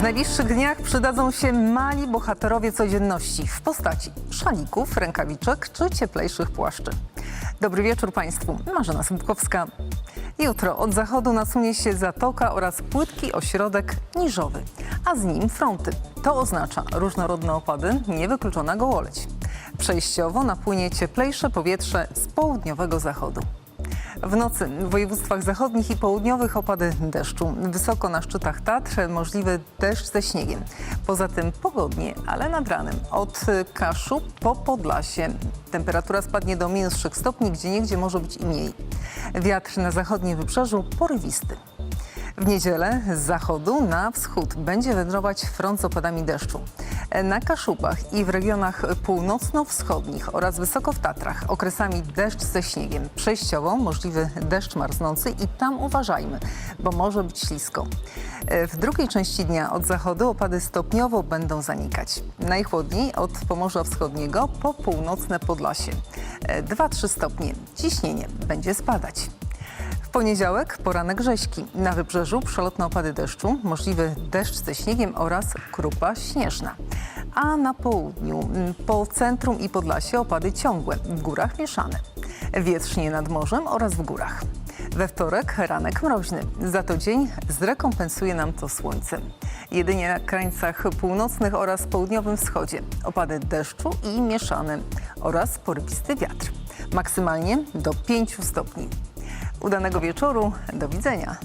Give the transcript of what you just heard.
W najbliższych dniach przydadzą się mali bohaterowie codzienności w postaci szalików, rękawiczek czy cieplejszych płaszczy. Dobry wieczór Państwu. Marzena Słupkowska. Jutro od zachodu nasunie się zatoka oraz płytki ośrodek niżowy, a z nim fronty. To oznacza różnorodne opady, niewykluczona gołoleć. Przejściowo napłynie cieplejsze powietrze z południowego zachodu. W nocy w województwach zachodnich i południowych opady deszczu. Wysoko na szczytach Tatr możliwy deszcz ze śniegiem. Poza tym pogodnie, ale nad ranem. Od Kaszu po Podlasie. Temperatura spadnie do minus 3 stopni, gdzie niegdzie może być i mniej. Wiatr na zachodnim wybrzeżu porywisty. W niedzielę z zachodu na wschód będzie wędrować front z opadami deszczu. Na Kaszubach i w regionach północno-wschodnich oraz wysoko w Tatrach okresami deszcz ze śniegiem. Przejściowo możliwy deszcz marznący i tam uważajmy, bo może być ślisko. W drugiej części dnia od zachodu opady stopniowo będą zanikać. Najchłodniej od Pomorza Wschodniego po północne Podlasie. 2-3 stopnie. Ciśnienie będzie spadać. Poniedziałek poranek rzeźki. Na wybrzeżu przelotne opady deszczu, możliwy deszcz ze śniegiem oraz krupa śnieżna. A na południu, m, po centrum i Podlasie opady ciągłe, w górach mieszane. Wietrznie nad morzem oraz w górach. We wtorek ranek mroźny. Za to dzień zrekompensuje nam to słońce. Jedynie na krańcach północnych oraz południowym wschodzie opady deszczu i mieszane oraz porybisty wiatr. Maksymalnie do 5 stopni. Udanego wieczoru, do widzenia.